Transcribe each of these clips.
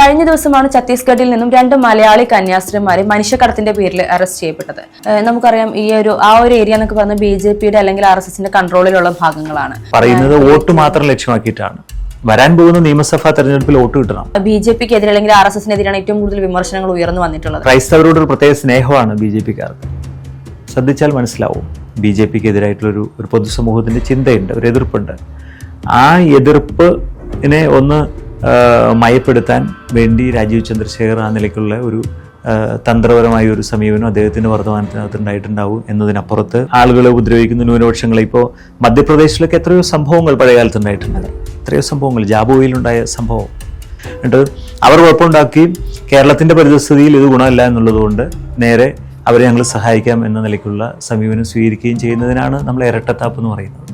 കഴിഞ്ഞ ദിവസമാണ് ഛത്തീസ്ഗഡിൽ നിന്നും രണ്ട് മലയാളി കന്യാസ്ത്രീമാരെ മനുഷ്യക്കടത്തിന്റെ പേരിൽ അറസ്റ്റ് ചെയ്യപ്പെട്ടത്. നമുക്കറിയാം ഈ ഒരു ആ ഒരു ഏരിയ എന്നൊക്കെ പറഞ്ഞ ബി ജെ പിയുടെ അല്ലെങ്കിൽ ആർ എസ് എസിന്റെ കൺട്രോളിലുള്ള ഭാഗങ്ങളാണ്. പറയുന്നത് വോട്ട് മാത്രം ലക്ഷ്യമാക്കിയിട്ടാണ്. വരാൻ പോകുന്ന നിയമസഭാ തെരഞ്ഞെടുപ്പിൽ വോട്ട് കിട്ടണം. ബി ജെ പിക്ക് എതിരെ അല്ലെങ്കിൽ ആർ എസ് എസിനെതിരാണ് ഏറ്റവും കൂടുതൽ വിമർശനങ്ങൾ ഉയർന്നു വന്നിട്ടുള്ളത്. ക്രൈസ്തവരോട് ഒരു പ്രത്യേക സ്നേഹമാണ് ബി ജെ പിക്കാർക്ക്. ശ്രദ്ധിച്ചാൽ മനസ്സിലാവും ബി ജെ പിക്ക് എതിരായിട്ടുള്ളൊരു ഒരു പൊതുസമൂഹത്തിന്റെ ചിന്തയുണ്ട് ഒരു എതിർപ്പുണ്ട്. ആ എതിർപ്പിനെ ഒന്ന് ആ, മയപ്പെടുത്താൻ വേണ്ടി രാജീവ് ചന്ദ്രശേഖർ ആ നിലയ്ക്കുള്ള ഒരു തന്ത്രപരമായ ഒരു സമീപനം അദ്ദേഹത്തിന്റെ വർത്തമാനത്തിനകത്ത് ഉണ്ടായിട്ടുണ്ടാവും എന്നതിനപ്പുറത്ത് ആളുകളെ ഉപദ്രവിക്കുന്ന ന്യൂനപക്ഷങ്ങളെ ഇപ്പോൾ മധ്യപ്രദേശിലൊക്കെ എത്രയോ സംഭവങ്ങൾ പഴയകാലത്ത് ഉണ്ടായിട്ടുണ്ട് എത്രയോ സംഭവങ്ങൾ. ജാബുവയിലുണ്ടായ സംഭവം. എന്നിട്ട് അവർ കുഴപ്പമുണ്ടാക്കുകയും കേരളത്തിന്റെ പരിതസ്ഥിതിയിൽ ഇത് ഗുണമല്ല എന്നുള്ളതുകൊണ്ട് നേരെ അവരെ ഞങ്ങൾ സഹായിക്കാം എന്ന നിലയ്ക്കുള്ള സമീപനം സ്വീകരിക്കുകയും ചെയ്യുന്നതിനാണ് നമ്മൾ ഇരട്ടത്താപ്പ് എന്ന് പറയുന്നത്.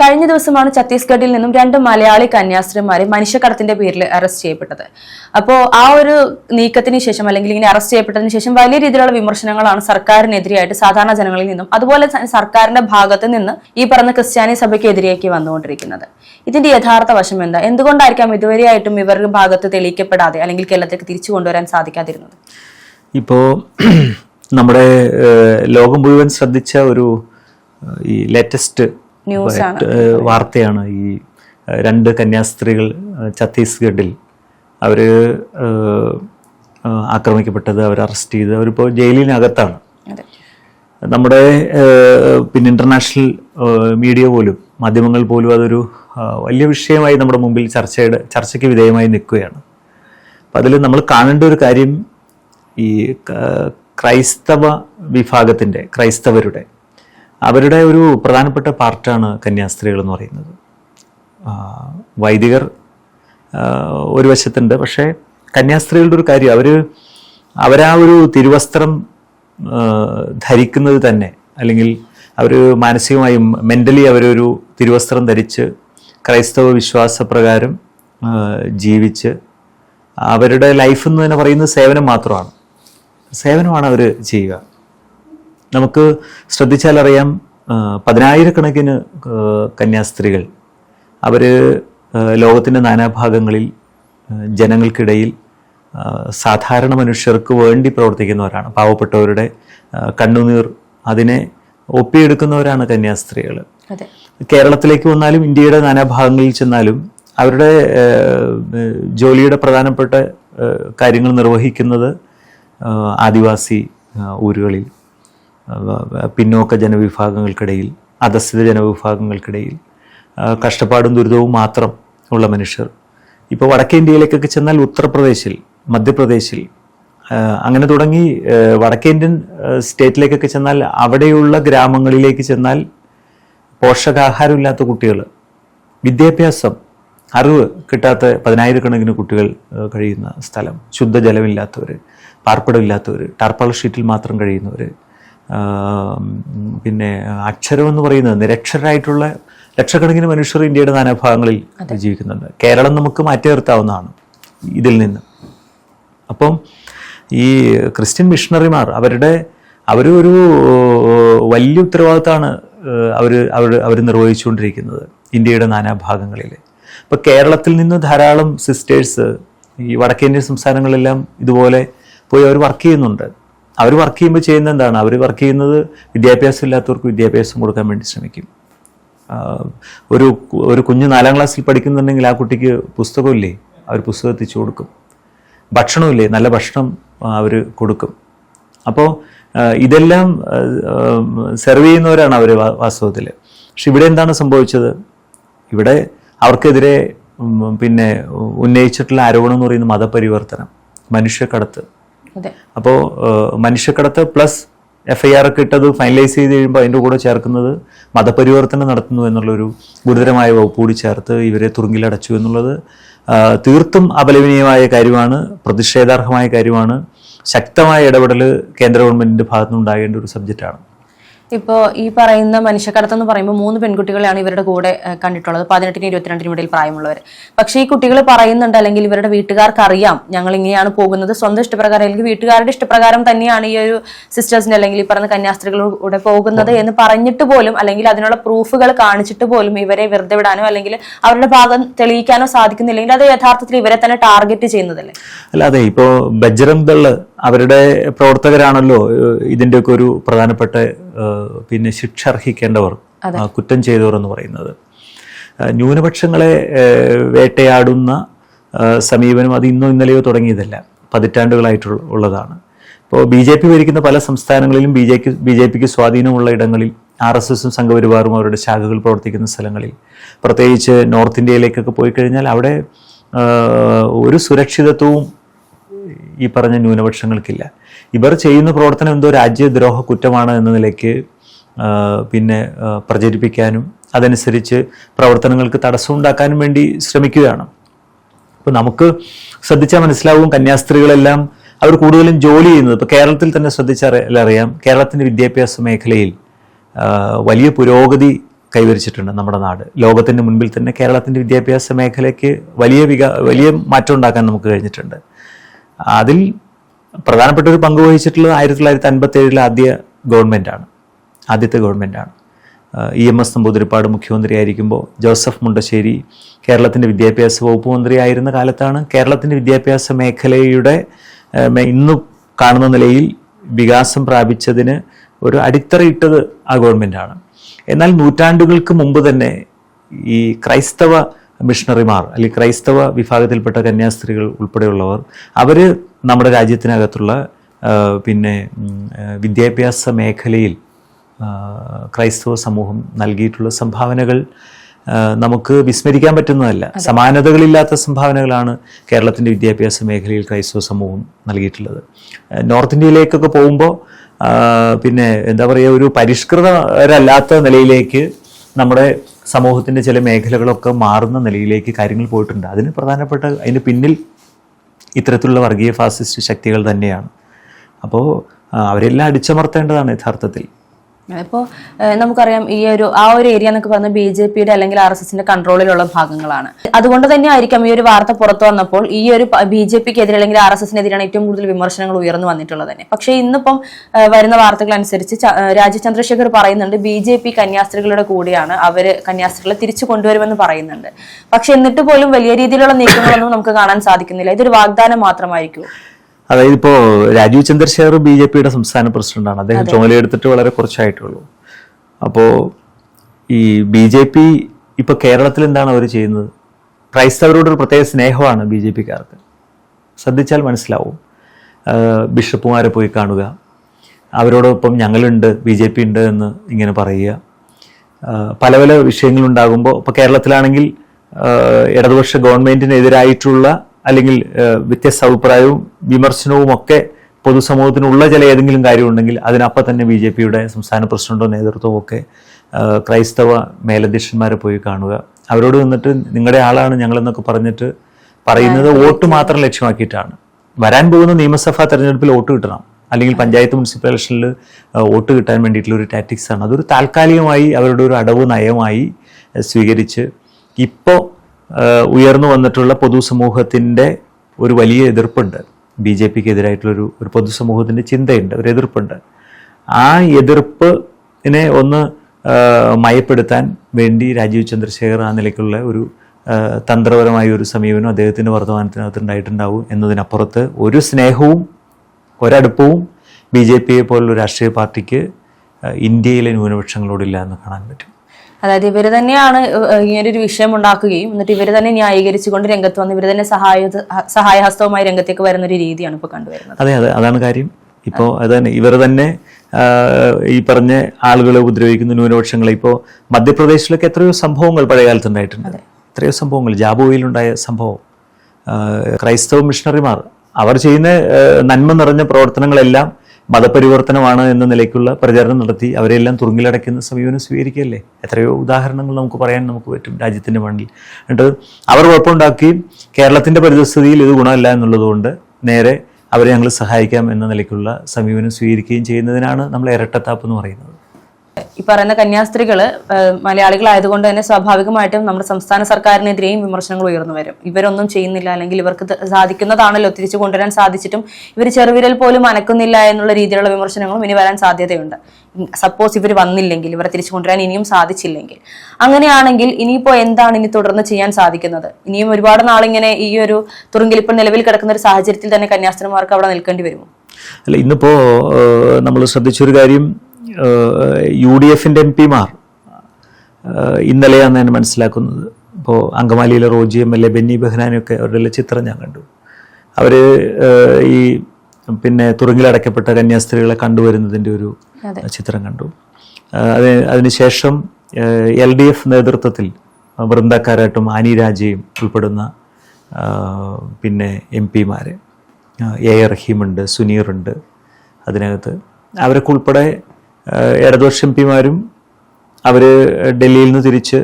കഴിഞ്ഞ ദിവസമാണ് ഛത്തീസ്ഗഡിൽ നിന്നും രണ്ട് മലയാളി കന്യാസ്ത്രീമാരെ മനുഷ്യക്കടത്തിന്റെ പേരിൽ അറസ്റ്റ് ചെയ്യപ്പെട്ടത്. അപ്പോൾ ആ ഒരു നീക്കത്തിന് ശേഷം അല്ലെങ്കിൽ ഇങ്ങനെ അറസ്റ്റ് ചെയ്യപ്പെട്ടതിന് ശേഷം വലിയ രീതിയിലുള്ള വിമർശനങ്ങളാണ് സർക്കാരിനെതിരെയായിട്ട് സാധാരണ ജനങ്ങളിൽ നിന്നും അതുപോലെ സർക്കാരിന്റെ ഭാഗത്ത് നിന്ന് ഈ പറഞ്ഞ ക്രിസ്ത്യാനി സഭയ്ക്ക് എതിരേക്ക് വന്നുകൊണ്ടിരിക്കുന്നത്. ഇതിന്റെ യഥാർത്ഥ വശം എന്താ? എന്തുകൊണ്ടായിരിക്കാം ഇതുവരെയായിട്ടും ഇവരുടെ ഭാഗത്ത് തെളിയിക്കപ്പെടാതെ അല്ലെങ്കിൽ കേരളത്തിലേക്ക് തിരിച്ചു കൊണ്ടുവരാൻ സാധിക്കാതിരുന്നത്? ഇപ്പോ നമ്മുടെ ലോകം മുഴുവൻ ശ്രദ്ധിച്ച ഒരു ഈ ലേറ്റസ്റ്റ് വാർത്തയാണ് ഈ രണ്ട് കന്യാസ്ത്രീകൾ ഛത്തീസ്ഗഡിൽ അവർ ആക്രമിക്കപ്പെട്ടത് അവർ അറസ്റ്റ് ചെയ്ത് അവരിപ്പോൾ ജയിലിനകത്താണ്. നമ്മുടെ പിന്നെ ഇന്റർനാഷണൽ മീഡിയ പോലും മാധ്യമങ്ങൾ പോലും അതൊരു വലിയ വിഷയമായി നമ്മുടെ മുമ്പിൽ ചർച്ചയുടെ ചർച്ചയ്ക്ക് വിധേയമായി നിൽക്കുകയാണ്. അപ്പം അതിൽ നമ്മൾ കാണേണ്ട ഒരു കാര്യം ഈ ക്രൈസ്തവ വിഭാഗത്തിന്റെ ക്രൈസ്തവരുടെ അവരുടെ ഒരു പ്രധാനപ്പെട്ട പാർട്ടാണ് കന്യാസ്ത്രീകൾ എന്ന് പറയുന്നത്. വൈദികർ ഒരു വശത്തുണ്ട്. പക്ഷേ കന്യാസ്ത്രീകളുടെ ഒരു കാര്യം അവർ അവരാ ഒരു തിരുവസ്ത്രം ധരിക്കുന്നത് തന്നെ. അല്ലെങ്കിൽ അവർ മാനസികമായും മെന്റലി അവരൊരു തിരുവസ്ത്രം ധരിച്ച് ക്രൈസ്തവ വിശ്വാസപ്രകാരം ജീവിച്ച് അവരുടെ ലൈഫ് എന്ന് തന്നെ പറയുന്നത് സേവനം മാത്രമാണ്. സേവനമാണ് അവർ ചെയ്യുക. നമുക്ക് ശ്രദ്ധിച്ചാലറിയാം പതിനായിരക്കണക്കിന് കന്യാസ്ത്രീകൾ അവർ ലോകത്തിന്റെ നാനാഭാഗങ്ങളിൽ ജനങ്ങൾക്കിടയിൽ സാധാരണ മനുഷ്യർക്ക് വേണ്ടി പ്രവർത്തിക്കുന്നവരാണ്. പാവപ്പെട്ടവരുടെ കണ്ണുനീർ അതിനെ ഒപ്പിയെടുക്കുന്നവരാണ് കന്യാസ്ത്രീകൾ കേരളത്തിലേക്ക് വന്നാലും ഇന്ത്യയുടെ നാനാഭാഗങ്ങളിൽ ചെന്നാലും അവരുടെ ജോലിയുടെ പ്രധാനപ്പെട്ട കാര്യങ്ങൾ നിർവഹിക്കുന്നത് ആദിവാസി ഊരുകളിൽ പിന്നോക്ക ജനവിഭാഗങ്ങൾക്കിടയിൽ അധസ്ഥിത ജനവിഭാഗങ്ങൾക്കിടയിൽ കഷ്ടപ്പാടും ദുരിതവും മാത്രം ഉള്ള മനുഷ്യർ. ഇപ്പോൾ വടക്കേ ഇന്ത്യയിലേക്കൊക്കെ ചെന്നാൽ ഉത്തർപ്രദേശിൽ മധ്യപ്രദേശിൽ അങ്ങനെ തുടങ്ങി വടക്കേ ഇന്ത്യൻ സ്റ്റേറ്റിലേക്കൊക്കെ ചെന്നാൽ അവിടെയുള്ള ഗ്രാമങ്ങളിലേക്ക് ചെന്നാൽ പോഷകാഹാരമില്ലാത്ത കുട്ടികൾ വിദ്യാഭ്യാസം അറിവ് കിട്ടാത്ത പതിനായിരക്കണക്കിന് കുട്ടികൾ കഴിയുന്ന സ്ഥലം ശുദ്ധജലമില്ലാത്തവർ പാർപ്പിടമില്ലാത്തവർ ടാർപ്പാൾ ഷീറ്റിൽ മാത്രം കഴിയുന്നവർ പിന്നെ അക്ഷരം എന്ന് പറയുന്നത് നിരക്ഷരായിട്ടുള്ള ലക്ഷക്കണക്കിന് മനുഷ്യർ ഇന്ത്യയുടെ നാനാഭാഗങ്ങളിൽ ജീവിക്കുന്നുണ്ട്. കേരളം നമുക്ക് മാറ്റി നിർത്താവുന്നതാണ് ഇതിൽ നിന്ന്. അപ്പം ഈ ക്രിസ്ത്യൻ മിഷണറിമാർ അവരുടെ അവർ ഒരു വലിയ ഉത്തരവാദിത്തമാണ് അവർ അവർ അവർ നിർവഹിച്ചുകൊണ്ടിരിക്കുന്നത് ഇന്ത്യയുടെ നാനാഭാഗങ്ങളിൽ. ഇപ്പോൾ കേരളത്തിൽ നിന്ന് ധാരാളം സിസ്റ്റേഴ്സ് ഈ വടക്കേന്ത്യൻ സംസ്ഥാനങ്ങളെല്ലാം ഇതുപോലെ പോയി അവർ വർക്ക് ചെയ്യുന്നുണ്ട്. അവർ വർക്ക് ചെയ്യുമ്പോൾ ചെയ്യുന്നത് എന്താണ്? അവർ വർക്ക് ചെയ്യുന്നത് വിദ്യാഭ്യാസം ഇല്ലാത്തവർക്ക് വിദ്യാഭ്യാസം കൊടുക്കാൻ വേണ്ടി ശ്രമിക്കും. ഒരു ഒരു കുഞ്ഞ് നാലാം ക്ലാസ്സിൽ പഠിക്കുന്നുണ്ടെങ്കിൽ ആ കുട്ടിക്ക് പുസ്തകമില്ലേ? അവർ പുസ്തകം എത്തിച്ചു കൊടുക്കും. ഭക്ഷണമില്ലേ? നല്ല ഭക്ഷണം അവർ കൊടുക്കും. അപ്പോൾ ഇതെല്ലാം സെർവ് ചെയ്യുന്നവരാണ് അവർ വാസ്തവത്തിൽ പക്ഷെ ഇവിടെ എന്താണ് സംഭവിച്ചത്? ഇവിടെ അവർക്കെതിരെ പിന്നെ ഉന്നയിച്ചിട്ടുള്ള ആരോപണം എന്ന് പറയുന്നത് മതപരിവർത്തനം മനുഷ്യക്കടത്ത്. അപ്പോൾ മനുഷ്യക്കടത്ത് പ്ലസ് എഫ് ഐ ആർ ഒക്കെ ഇട്ടത് ഫൈനലൈസ് ചെയ്ത് കഴിയുമ്പോൾ അതിന്റെ കൂടെ ചേർക്കുന്നത് മതപരിവർത്തനം നടത്തുന്നു എന്നുള്ളൊരു ഗുരുതരമായ വകുപ്പ് കൂടി ചേർത്ത് ഇവരെ തുറുങ്കിലടച്ചു എന്നുള്ളത് തീർത്തും അപലപനീയമായ കാര്യമാണ് പ്രതിഷേധാർഹമായ കാര്യമാണ് ശക്തമായ ഇടപെടൽ കേന്ദ്ര ഗവൺമെന്റിന്റെ ഭാഗത്തുനിന്ന് ഉണ്ടാകേണ്ട ഒരു സബ്ജക്റ്റാണ്. ഇപ്പോ ഈ പറയുന്ന മനുഷ്യക്കടത്ത് എന്ന് പറയുമ്പോൾ മൂന്ന് പെൺകുട്ടികളെയാണ് ഇവരുടെ കൂടെ കണ്ടിട്ടുള്ളത്. പതിനെട്ടിന് ഇരുപത്തിരണ്ടിനും ഇടയിൽ പ്രായമുള്ളവർ പക്ഷേ ഈ കുട്ടികൾ പറയുന്നുണ്ട് അല്ലെങ്കിൽ ഇവരുടെ വീട്ടുകാർക്ക് അറിയാം ഞങ്ങൾ ഇങ്ങനെയാണ് പോകുന്നത്. സ്വന്തം ഇഷ്ടപ്രകാരം അല്ലെങ്കിൽ വീട്ടുകാരുടെ ഇഷ്ടപ്രകാരം തന്നെയാണ് ഈ ഒരു സിസ്റ്റേഴ്സിന്റെ അല്ലെങ്കിൽ ഈ പറഞ്ഞ കന്യാസ്ത്രീകളുടെ പോകുന്നത് എന്ന് പറഞ്ഞിട്ട് പോലും അല്ലെങ്കിൽ അതിനുള്ള പ്രൂഫുകൾ കാണിച്ചിട്ട് പോലും ഇവരെ വെറുതെ വിടാനോ അല്ലെങ്കിൽ അവരുടെ ഭാഗം തെളിയിക്കാനോ സാധിക്കുന്നില്ലെങ്കിൽ അത് യഥാർത്ഥത്തിൽ ഇവരെ തന്നെ ടാർഗറ്റ് ചെയ്യുന്നതല്ലേ? അല്ലാതെ ഇപ്പോ ബജ്രംഗ് ദൾ അവരുടെ പ്രവർത്തകരാണല്ലോ ഇതിന്റെയൊക്കെ ഒരു പ്രധാനപ്പെട്ട പിന്നെ ശിക്ഷ അർഹിക്കേണ്ടവർ കുറ്റം ചെയ്തവർ എന്ന് പറയുന്നത്. ന്യൂനപക്ഷങ്ങളെ വേട്ടയാടുന്ന സമീപനം അത് ഇന്നോ ഇന്നലെയോ തുടങ്ങിയതല്ല. പതിറ്റാണ്ടുകളായിട്ടുള്ള ഉള്ളതാണ്. ഇപ്പോൾ ബി ജെ പി ഭരിക്കുന്ന പല സംസ്ഥാനങ്ങളിലും ബി ജെക്ക് ബി ജെ പിക്ക് സ്വാധീനമുള്ള ഇടങ്ങളിൽ ആർ എസ് എസും സംഘപരിവാറും അവരുടെ ശാഖകൾ പ്രവർത്തിക്കുന്ന സ്ഥലങ്ങളിൽ. പ്രത്യേകിച്ച് നോർത്ത് ഇന്ത്യയിലേക്കൊക്കെ പോയി കഴിഞ്ഞാൽ അവിടെ ഒരു സുരക്ഷിതത്വവും ഈ പറഞ്ഞ ന്യൂനപക്ഷങ്ങൾക്കില്ല. ഇവർ ചെയ്യുന്ന പ്രവർത്തനം എന്തോ രാജ്യദ്രോഹ കുറ്റമാണ് എന്ന നിലയ്ക്ക് പിന്നെ പ്രചരിപ്പിക്കാനും അതനുസരിച്ച് പ്രവർത്തനങ്ങൾക്ക് തടസ്സമുണ്ടാക്കാനും വേണ്ടി ശ്രമിക്കുകയാണ്. അപ്പോൾ നമുക്ക് ശ്രദ്ധിച്ചാൽ മനസ്സിലാവും കന്യാസ്ത്രീകളെല്ലാം അവർ കൂടുതലും ജോലി ചെയ്യുന്നത്. ഇപ്പോൾ കേരളത്തിൽ തന്നെ ശ്രദ്ധിച്ചാൽ അറിയാം കേരളത്തിന്റെ വിദ്യാഭ്യാസ മേഖലയിൽ വലിയ പുരോഗതി കൈവരിച്ചിട്ടുണ്ട് നമ്മുടെ നാട്. ലോകത്തിന്റെ മുൻപിൽ തന്നെ കേരളത്തിന്റെ വിദ്യാഭ്യാസ മേഖലയ്ക്ക് വലിയ വിക വലിയ മാറ്റം ഉണ്ടാക്കാൻ നമുക്ക് കഴിഞ്ഞിട്ടുണ്ട്. അതിൽ പ്രധാനപ്പെട്ട ഒരു പങ്ക് വഹിച്ചിട്ടുള്ളത് ആയിരത്തി തൊള്ളായിരത്തി അൻപത്തി ഏഴിലെ ആദ്യ ഗവൺമെന്റാണ് ആദ്യത്തെ ഗവൺമെന്റാണ് ഇ എം എസ് നമ്പൂതിരിപ്പാട് മുഖ്യമന്ത്രിയായിരിക്കുമ്പോൾ ജോസഫ് മുണ്ടശ്ശേരി കേരളത്തിന്റെ വിദ്യാഭ്യാസ വകുപ്പ് മന്ത്രിയായിരുന്ന കാലത്താണ് കേരളത്തിന്റെ വിദ്യാഭ്യാസ മേഖലയുടെ ഇന്ന് കാണുന്ന നിലയിൽ വികാസം പ്രാപിച്ചതിന് ഒരു അടിത്തറയിട്ടത് ആ ഗവൺമെന്റാണ് എന്നാൽ നൂറ്റാണ്ടുകൾക്ക് മുമ്പ് തന്നെ ഈ ക്രൈസ്തവ മിഷണറിമാർ അല്ലെങ്കിൽ ക്രൈസ്തവ വിഭാഗത്തിൽപ്പെട്ട കന്യാസ്ത്രീകൾ ഉൾപ്പെടെയുള്ളവർ അവർ നമ്മുടെ രാജ്യത്തിനകത്തുള്ള പിന്നെ വിദ്യാഭ്യാസ മേഖലയിൽ ക്രൈസ്തവ സമൂഹം നൽകിയിട്ടുള്ള സംഭാവനകൾ നമുക്ക് വിസ്മരിക്കാൻ പറ്റുന്നതല്ല. സമാനതകളില്ലാത്ത സംഭാവനകളാണ് കേരളത്തിന്റെ വിദ്യാഭ്യാസ മേഖലയിൽ ക്രൈസ്തവ സമൂഹം നൽകിയിട്ടുള്ളത്. നോർത്ത് ഇന്ത്യയിലേക്കൊക്കെ പോകുമ്പോൾ പിന്നെ എന്താ പറയുക ഒരു പരിഷ്കൃതരല്ലാത്ത നിലയിലേക്ക് നമ്മുടെ സമൂഹത്തിന്റെ ചില മേഖലകളൊക്കെ മാറുന്ന നിലയിലേക്ക് കാര്യങ്ങൾ പോയിട്ടുണ്ട്. അതിന് പ്രധാനപ്പെട്ട അതിന് പിന്നിൽ ഇത്തരത്തിലുള്ള വർഗീയ ഫാസിസ്റ്റ് ശക്തികൾ തന്നെയാണ്. അപ്പോൾ അവരെല്ലാം അടിച്ചമർത്തേണ്ടതാണ് യഥാർത്ഥത്തിൽ. ഇപ്പോൾ നമുക്കറിയാം ഈ ഒരു ആ ഒരു ഏരിയ എന്നൊക്കെ പറഞ്ഞാൽ ബി ജെ പിയുടെ അല്ലെങ്കിൽ ആർ എസ് എസിന്റെ കൺട്രോളിലുള്ള ഭാഗങ്ങളാണ്. അതുകൊണ്ട് തന്നെ ആയിരിക്കാം ഈ ഒരു വാർത്ത പുറത്തു വന്നപ്പോൾ ഈ ഒരു ബി ജെ പിക്ക് എതിരെ അല്ലെങ്കിൽ ആർ എസ് എസിനെതിരെയാണ് ഏറ്റവും കൂടുതൽ വിമർശനങ്ങൾ ഉയർന്നു വന്നിട്ടുള്ളത് തന്നെ. പക്ഷേ ഇന്നിപ്പം വരുന്ന വാർത്തകൾ അനുസരിച്ച് രാജീവ് ചന്ദ്രശേഖർ പറയുന്നുണ്ട് ബി ജെ പി കന്യാസ്ത്രീകളുടെ കൂടെയാണ് അവർ കന്യാസ്ത്രീകളെ തിരിച്ചു കൊണ്ടുവരുമെന്ന് പറയുന്നുണ്ട്. പക്ഷെ എന്നിട്ട് പോലും വലിയ രീതിയിലുള്ള നീക്കങ്ങളൊന്നും നമുക്ക് കാണാൻ സാധിക്കുന്നില്ല. ഇതൊരു വാഗ്ദാനം മാത്രമായിരിക്കും അതായത് ഇപ്പോ രാജീവ് ചന്ദ്രശേഖർ ബി ജെ പിയുടെ സംസ്ഥാന പ്രസിഡന്റാണ് അദ്ദേഹം ചുമതലയെടുത്തിട്ട് വളരെ കുറച്ചായിട്ടുള്ളൂ. അപ്പോ ഈ ബി ജെ പി ഇപ്പൊ കേരളത്തിൽ എന്താണ് അവർ ചെയ്യുന്നത്? ക്രൈസ്തവരോട് ഒരു പ്രത്യേക സ്നേഹമാണ് ബി ജെ പിക്കാർക്ക്. ശ്രദ്ധിച്ചാൽ മനസ്സിലാവും. ബിഷപ്പുമാരെ പോയി കാണുക. അവരോടൊപ്പം ഞങ്ങളുണ്ട് ബി ജെ പി ഉണ്ട് എന്ന് ഇങ്ങനെ പറയുക. പല പല വിഷയങ്ങളുണ്ടാകുമ്പോൾ ഇപ്പോൾ കേരളത്തിലാണെങ്കിൽ ഇടതുപക്ഷ ഗവൺമെന്റിനെതിരായിട്ടുള്ള അല്ലെങ്കിൽ വ്യത്യസ്ത അഭിപ്രായവും വിമർശനവും ഒക്കെ പൊതുസമൂഹത്തിനുള്ള ചില ഏതെങ്കിലും കാര്യമുണ്ടെങ്കിൽ അതിനപ്പം തന്നെ ബി ജെ പിയുടെ സംസ്ഥാന പ്രസിഡന്റോ നേതൃത്വമോ ഒക്കെ ക്രൈസ്തവ മേലധ്യക്ഷന്മാരെ പോയി കാണുക. അവരോട് നിന്നിട്ട് നിങ്ങളുടെ ആളാണ് ഞങ്ങളെന്നൊക്കെ പറഞ്ഞിട്ട് പറയുന്നത് വോട്ട് മാത്രം ലക്ഷ്യമാക്കിയിട്ടാണ്. വരാൻ പോകുന്ന നിയമസഭാ തെരഞ്ഞെടുപ്പിൽ വോട്ട് കിട്ടണം. അല്ലെങ്കിൽ പഞ്ചായത്ത് മുനിസിപ്പൽ ഇലക്ഷനിൽ വോട്ട് കിട്ടാൻ വേണ്ടിയിട്ടുള്ള ഒരു ടാറ്റിക്സ് ആണ്. അതൊരു താൽക്കാലികമായി അവരുടെ ഒരു അടവ് നയമായി സ്വീകരിച്ച് ഇപ്പോൾ ഉയർന്നു വന്നിട്ടുള്ള പൊതുസമൂഹത്തിന്റെ ഒരു വലിയ എതിർപ്പുണ്ട്. ബി ജെ പിക്ക് എതിരായിട്ടുള്ളൊരു ഒരു പൊതുസമൂഹത്തിന്റെ ചിന്തയുണ്ട് ഒരു എതിർപ്പുണ്ട്. ആ എതിർപ്പിനെ ഒന്ന് മയപ്പെടുത്താൻ വേണ്ടി രാജീവ് ചന്ദ്രശേഖർ ആ നിലയ്ക്കുള്ള ഒരു തന്ത്രപരമായ ഒരു സമീപനം അദ്ദേഹത്തിന്റെ വർത്തമാനത്തിനകത്ത് ഉണ്ടായിട്ടുണ്ടാവും എന്നതിനപ്പുറത്ത് ഒരു സ്നേഹവും ഒരടുപ്പവും ബി ജെ പിയെ പോലുള്ള രാഷ്ട്രീയ പാർട്ടിക്ക് ഇന്ത്യയിലെ ന്യൂനപക്ഷങ്ങളോടില്ല എന്ന് കാണാൻ പറ്റും. അതായത് ഇവർ തന്നെയാണ് ഇങ്ങനെ ഒരു വിഷയം ഉണ്ടാക്കുകയും എന്നിട്ട് ഇവർ തന്നെ ന്യായീകരിച്ചുകൊണ്ട് രംഗത്ത് വന്ന് ഇവർ തന്നെ സഹായ സഹായഹസ്തവുമായി രംഗത്തേക്ക് വരുന്ന ഒരു രീതിയാണ് ഇപ്പൊ കണ്ടുവരുന്നത്. അതെ അതെ. അതാണ് കാര്യം. ഇപ്പോൾ അത് തന്നെ. ഇവർ തന്നെ ഈ പറഞ്ഞ ആളുകളെ ഉപദ്രവിക്കുന്ന ന്യൂനപക്ഷങ്ങളെ. ഇപ്പോൾ മധ്യപ്രദേശിലൊക്കെ എത്രയോ സംഭവങ്ങൾ പഴയകാലത്ത് ഉണ്ടായിട്ടുണ്ട്. എത്രയോ സംഭവങ്ങൾ. ജാബുവയിലുണ്ടായ സംഭവം ക്രൈസ്തവ മിഷണറിമാർ. അവർ ചെയ്യുന്ന നന്മ നിറഞ്ഞ പ്രവർത്തനങ്ങളെല്ലാം മതപരിവർത്തനമാണ് എന്ന നിലയ്ക്കുള്ള പ്രചാരണം നടത്തി അവരെല്ലാം തുറങ്ങിലടയ്ക്കുന്ന സമീപനം സ്വീകരിക്കുകയല്ലേ? എത്രയോ ഉദാഹരണങ്ങൾ നമുക്ക് പറയാൻ നമുക്ക് പറ്റും രാജ്യത്തിന്റെ മണ്ണിൽ. എന്നിട്ട് അവർ കുഴപ്പമുണ്ടാക്കുകയും കേരളത്തിന്റെ പരിതസ്ഥിതിയിൽ ഇത് ഗുണമല്ല എന്നുള്ളതുകൊണ്ട് നേരെ അവരെ ഞങ്ങൾ സഹായിക്കാം എന്ന നിലയ്ക്കുള്ള സമീപനം സ്വീകരിക്കുകയും ചെയ്യുന്നതിനാണ് നമ്മൾ ഇരട്ടത്താപ്പ് എന്ന് പറയുന്നത്. ഈ പറയുന്ന കന്യാസ്ത്രീകൾ മലയാളികളായതുകൊണ്ട് തന്നെ സ്വാഭാവികമായിട്ടും നമ്മുടെ സംസ്ഥാന സർക്കാരിനെതിരെയും വിമർശനങ്ങൾ ഉയർന്നു വരും. ഇവരൊന്നും ചെയ്യുന്നില്ല അല്ലെങ്കിൽ ഇവർക്ക് സാധിക്കുന്നതാണല്ലോ തിരിച്ചു കൊണ്ടുവരാൻ സാധിച്ചിട്ടും ഇവർ ചെറുവിരൽ പോലും അനക്കുന്നില്ല എന്നുള്ള രീതിയിലുള്ള വിമർശനങ്ങളും ഇനി വരാൻ സാധ്യതയുണ്ട്. സപ്പോസ് ഇവർ വന്നില്ലെങ്കിൽ ഇവരെ തിരിച്ചു കൊണ്ടുവരാൻ ഇനിയും സാധിച്ചില്ലെങ്കിൽ. അങ്ങനെയാണെങ്കിൽ ഇനിയിപ്പോ എന്താണ് ഇനി തുടർന്ന് ചെയ്യാൻ സാധിക്കുന്നത്? ഇനിയും ഒരുപാട് നാളിങ്ങനെ ഈ ഒരു തുറുങ്കിൽ ഇപ്പോൾ നിലവിൽ കിടക്കുന്ന ഒരു സാഹചര്യത്തിൽ തന്നെ കന്യാസ്ത്രീമാർക്ക് അവിടെ നിൽക്കേണ്ടി വരുമോ? അല്ല ഇന്നിപ്പോ നമ്മൾ ശ്രദ്ധിച്ചൊരു കാര്യം യു ഡി എഫിന്റെ എം പിമാർ. ഇന്നലെയാണ് ഞാൻ മനസ്സിലാക്കുന്നത്. ഇപ്പോൾ അങ്കമാലിയിലെ Roji M L A Benny ബെഹ്നാനൊക്കെ അവരുടെ ചിത്രം ഞാൻ കണ്ടു. അവർ ഈ പിന്നെ തുറങ്കിലടക്കപ്പെട്ട കന്യാസ്ത്രീകളെ കണ്ടുവരുന്നതിന്റെ ഒരു ചിത്രം കണ്ടു. അത് അതിനുശേഷം എൽ ഡി എഫ് നേതൃത്വത്തിൽ വൃന്ദക്കാരായിട്ടും ആനി രാജയും ഉൾപ്പെടുന്ന പിന്നെ എം പിമാർ എ റഹീമുണ്ട് സുനീറുണ്ട്. അതിനകത്ത് അവരൊക്കെ ഉൾപ്പെടെ ഇടതുപക്ഷ എം പിമാരും അവർ ഡൽഹിയിൽ നിന്ന് തിരിച്ച്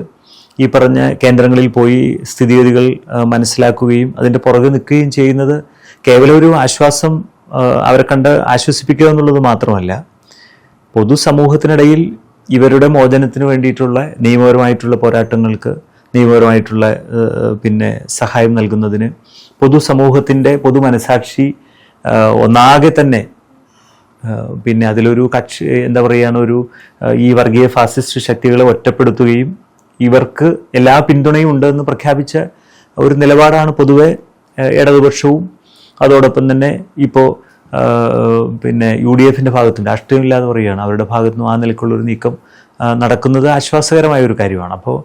ഈ പറഞ്ഞ കേന്ദ്രങ്ങളിൽ പോയി സ്ഥിതിഗതികൾ മനസ്സിലാക്കുകയും അതിന്റെ പുറകെ നിൽക്കുകയും ചെയ്യുന്നത് കേവലം ഒരു ആശ്വാസം അവരെ കണ്ട് ആശ്വസിപ്പിക്കുക എന്നുള്ളത് മാത്രമല്ല പൊതുസമൂഹത്തിനിടയിൽ ഇവരുടെ മോചനത്തിന് വേണ്ടിയിട്ടുള്ള നിയമപരമായിട്ടുള്ള പോരാട്ടങ്ങൾക്ക് നിയമപരമായിട്ടുള്ള പിന്നെ സഹായം നൽകുന്നതിന് പൊതുസമൂഹത്തിന്റെ പൊതു മനസാക്ഷി ഒന്നാകെ തന്നെ പിന്നെ അതിലൊരു കക്ഷി എന്താ പറയുകയാണ് ഒരു ഈ വർഗീയ ഫാസിസ്റ്റ് ശക്തികളെ ഒറ്റപ്പെടുത്തുകയും ഇവർക്ക് എല്ലാ പിന്തുണയും ഉണ്ടെന്ന് പ്രഖ്യാപിച്ച ഒരു നിലപാടാണ് പൊതുവെ ഇടതുപക്ഷവും. അതോടൊപ്പം തന്നെ ഇപ്പോൾ പിന്നെ യു ഡി എഫിന്റെ ഭാഗത്തും രാഷ്ട്രീയമില്ലാതെ പറയുകയാണ്. അവരുടെ ഭാഗത്തു നിന്നും ആ നിലക്കുള്ളൊരു നീക്കം നടക്കുന്നത് ആശ്വാസകരമായ ഒരു കാര്യമാണ്. അപ്പോൾ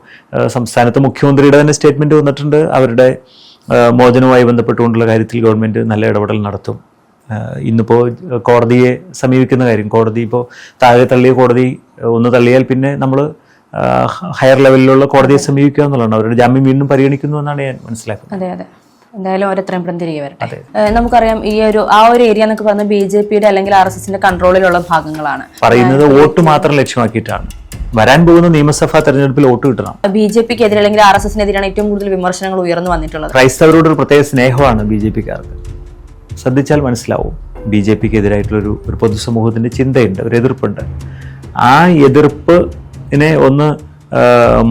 സംസ്ഥാനത്ത് മുഖ്യമന്ത്രിയുടെ തന്നെ സ്റ്റേറ്റ്മെന്റ് വന്നിട്ടുണ്ട്. അവരുടെ മോചനവുമായി ബന്ധപ്പെട്ടുകൊണ്ടുള്ള കാര്യത്തിൽ ഗവൺമെന്റ് നല്ല ഇടപെടൽ നടത്തും. ഇന്നിപ്പോൾ കോടതിയെ സമീപിക്കുന്ന കാര്യം. കോടതി ഇപ്പോൾ താഴെ തള്ളിയ കോടതി ഒന്ന് തള്ളിയാൽ പിന്നെ നമ്മൾ ഹയർ ലെവലിലുള്ള കോടതിയെ സമീപിക്കുക എന്നുള്ളതാണ്. അവരുടെ ജാമ്യം വീണ്ടും പരിഗണിക്കുന്നു എന്നാണ് ഞാൻ മനസ്സിലാക്കുന്നത്. അതെ അതെ. എന്തായാലും ഓരോരുത്തരും ഇപ്പം തിരികെ വരട്ടെ. നമുക്കറിയാം ഈ ഒരു ആ ഒരു ഏരിയ എന്നൊക്കെ പറഞ്ഞ ബി ജെ പിയുടെ അല്ലെങ്കിൽ ആർ എസ് എസിന്റെ കൺട്രോളിലുള്ള ഭാഗങ്ങളാണ്. പറയുന്നത് വോട്ട് മാത്രം ലക്ഷ്യമാക്കിയിട്ടാണ്. വരാൻ പോകുന്ന നിയമസഭാ തെരഞ്ഞെടുപ്പിൽ വോട്ട് കിട്ടണം. ബി ജെ പിക്ക് എതിരെ അല്ലെങ്കിൽ ആർ എസ് എസിനെതിരാണ് ഏറ്റവും കൂടുതൽ വിമർശനങ്ങൾ ഉയർന്നു വന്നിട്ടുള്ളത്. ക്രൈസ്തവരോട് ഒരു പ്രത്യേക സ്നേഹമാണ് ബി ജെ പിക്കാർക്ക്. ശ്രദ്ധിച്ചാൽ മനസ്സിലാവും. ബി ജെ പിക്ക് എതിരായിട്ടുള്ളൊരു ഒരു പൊതുസമൂഹത്തിന്റെ ചിന്തയുണ്ട് ഒരു എതിർപ്പുണ്ട്. ആ എതിർപ്പിനെ ഒന്ന്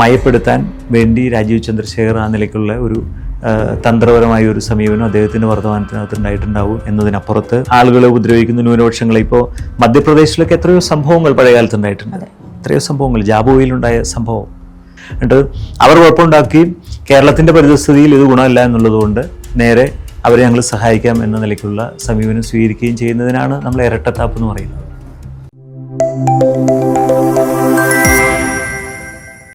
മയപ്പെടുത്താൻ വേണ്ടി രാജീവ് ചന്ദ്രശേഖർ ആ നിലയ്ക്കുള്ള ഒരു തന്ത്രപരമായ ഒരു സമീപനം അദ്ദേഹത്തിന്റെ വർത്തമാനത്തിനകത്ത് ഉണ്ടായിട്ടുണ്ടാവും എന്നതിനപ്പുറത്ത് ആളുകളെ ഉപദ്രവിക്കുന്ന ന്യൂനപക്ഷങ്ങളെ ഇപ്പോൾ മധ്യപ്രദേശിലൊക്കെ എത്രയോ സംഭവങ്ങൾ പഴയകാലത്ത് ഉണ്ടായിട്ടുണ്ട് എത്രയോ സംഭവങ്ങൾ ജാബുവയിലുണ്ടായ സംഭവം. എന്നിട്ട് അവർ കുഴപ്പമുണ്ടാക്കുകയും കേരളത്തിന്റെ പരിതസ്ഥിതിയിൽ ഇത് ഗുണമല്ല എന്നുള്ളതുകൊണ്ട് നേരെ അവരെ ഞങ്ങൾ സഹായിക്കാം എന്ന നിലയ്ക്കുള്ള സമീപനം സ്വീകരിക്കുകയും ചെയ്യുന്നതിനാണ് നമ്മൾ ഇരട്ടത്താപ്പ് എന്ന് പറയുന്നത്.